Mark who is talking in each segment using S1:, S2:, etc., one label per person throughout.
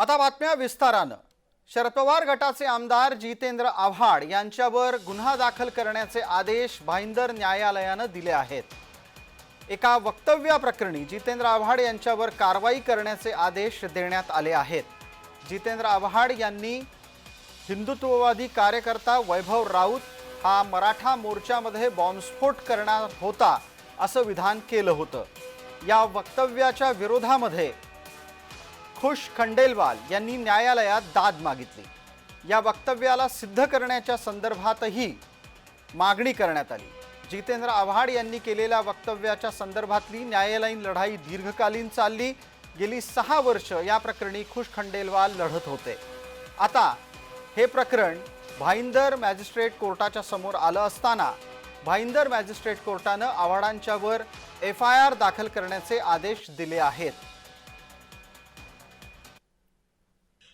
S1: आता बातम्या विस्तारानं. शरद पवार गटाचे आमदार जितेंद्र आव्हाड यांच्यावर गुन्हा दाखल करण्याचे आदेश भाईंदर न्यायालयानं दिले आहेत. एका वक्तव्याप्रकरणी जितेंद्र आव्हाड यांच्यावर कारवाई करण्याचे आदेश देण्यात आले आहेत. जितेंद्र आव्हाड यांनी हिंदुत्ववादी कार्यकर्ता वैभव राऊत हा मराठा मोर्चामध्ये बॉम्बस्फोट करणार होता असं विधान केलं होतं. या वक्तव्याच्या विरोधामध्ये खुश खंडेलवाल यांनी न्यायालयात दाद मागितली. या वक्तव्याला सिद्ध करण्याच्या संदर्भातही मागणी करण्यात आली. जितेंद्र आव्हाड यांनी केलेल्या वक्तव्याच्या संदर्भातली न्यायालयीन लढाई दीर्घकालीन चालली. गेली सहा वर्ष या प्रकरणी खुश खंडेलवाल लढत होते. आता हे प्रकरण भाईंदर मॅजिस्ट्रेट कोर्टाच्या समोर आलं असताना भाईंदर मॅजिस्ट्रेट कोर्टानं आव्हाडांच्यावर एफ आय आर दाखल करण्याचे आदेश दिले आहेत.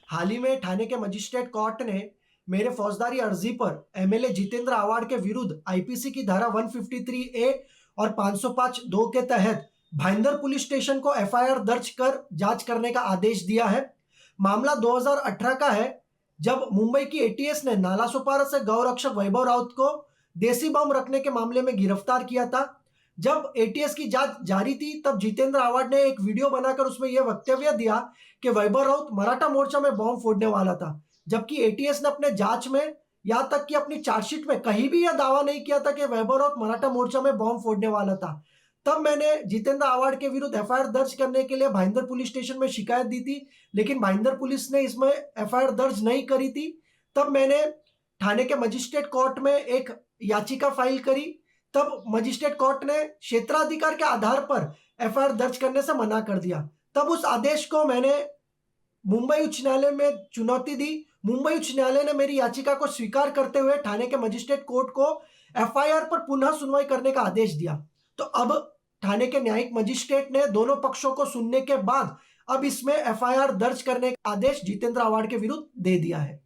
S2: हाल ही में ठाणे के मजिस्ट्रेट कोर्ट ने मेरे फौजदारी अर्जी पर एमएलए जितेंद्र आवाड के विरुद्ध आईपीसी की धारा 153 ए और 505 दो के तहत भाईंदर पुलिस स्टेशन को एफआईआर दर्ज कर जाँच करने का आदेश दिया है। मामला 2018 का है, जब मुंबई की एटीएस ने नाला सुपारा से गौरक्षक वैभव राउत को देसी बम रखने के मामले में गिरफ़्तार किया था। जब एटीएस की जाँच जारी थी, तब जितेंद्र आवाड ने एक वीडियो बनाकर उसमें यह वक्तव्य दिया कि वैभव राउत मराठा मोर्चा में बॉम्ब फोड़ने वाला था, जबकि एटीएस ने अपने जाँच में यहाँ तक कि अपनी चार्जशीट में कहीं भी यह दावा नहीं किया था कि वैभव राउत मराठा मोर्चा में बॉम्ब फोड़ने वाला था। तब मैंने जितेंद्र आवाड के विरुद्ध एफआईआर दर्ज करने के लिए भाईंदर पुलिस स्टेशन में शिकायत दी थी, लेकिन भाईंदर पुलिस ने इसमें एफआईआर दर्ज नहीं करी थी। तब मैंने थाने के मजिस्ट्रेट कोर्ट में एक याचिका फ़ाइल करी तब मजिस्ट्रेट कोर्ट ने क्षेत्राधिकार के आधार पर एफआईआर दर्ज करने से मना कर दिया। तब उस आदेश को मैंने मुंबई उच्च न्यायालय में चुनौती दी। मुंबई उच्च न्यायालय ने मेरी याचिका को स्वीकार करते हुए ठाणे के मजिस्ट्रेट कोर्ट को एफआईआर पर पुनः सुनवाई करने का आदेश दिया। तो अब थाने के न्यायिक मजिस्ट्रेट ने दोनों पक्षों को सुनने के बाद अब इसमें एफआईआर दर्ज करने का आदेश जितेंद्र आवाड के विरुद्ध दे दिया है।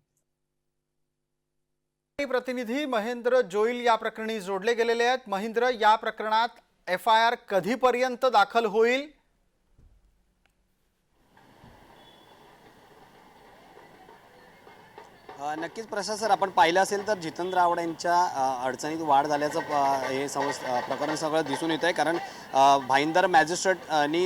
S1: प्रतिनिधी महेंद्र जोईल या प्रकरणी जोडले गेलेले आहेत. महेंद्र या प्रकरणात एफ आय आर कधीपर्यंत दाखल होईल?
S3: नक्कीच प्रसाद सर आपण पाहिलं असेल तर जितेंद्र आव्हाड यांच्या अडचणीत वाढ झाल्याचं हे समज प्रकरण सगळं दिसून येत आहे कारण भाईंदर मॅजिस्ट्रेटनी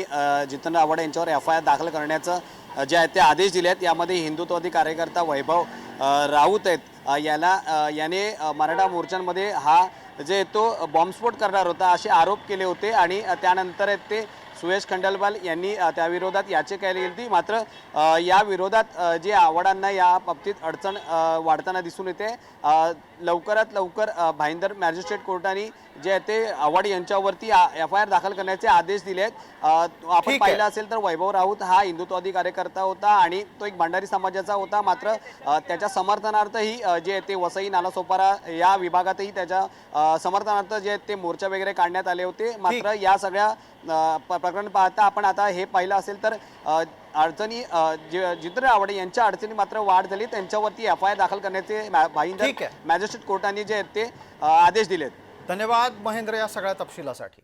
S3: जितेंद्र आव्हाड यांच्यावर एफ आय आर दाखल करण्याचं जे आहे ते आदेश दिले आहेत यामध्ये हिंदुत्ववादी कार्यकर्ता वैभव राऊत आहेत. याला याने मराठा मोर्चांमध्ये हा जे तो बॉम्बस्फोट करणार होता असे आरोप केले होते आणि त्यानंतर आहेत ते सुयश खंडलवाल यांनी अ, त्याविरोधात याचिका केली होती. मात्र या विरोधात जे आव्हाडांना या बाबतीत अडचण वाढताना दिसून येते लवकरात लवकर भाईंदर मॅजिस्ट्रेट कोर्टाने जे आहे ते आव्हाड यांच्यावरती एफ आय आर दाखल करण्याचे आदेश दिले आहेत आपण. पाहिलं असेल तर वैभव राऊत हा हिंदुत्ववादी कार्यकर्ता होता आणि तो एक भंडारी समाजाचा होता. मात्र त्याच्या समर्थनार्थही जे आहे ते वसई नालासोपारा या विभागातही त्याच्या समर्थनार्थ जे आहेत ते मोर्चा वगैरे काढण्यात आले होते. मात्र या सगळ्या प्रकरण पाहता आपण आता हे पाहिलं असेल तर अडचणी जितेंद्र आवडे यांच्या अडचणी मात्र वाढ झाली. त्यांच्यावरती एफ आय आर दाखल करण्याचे भाईंदर. मॅजिस्ट्रेट कोर्टाने जे आहेत ते आदेश दिलेत.
S1: धन्यवाद महेंद्र या सगळ्या तपशिलासाठी.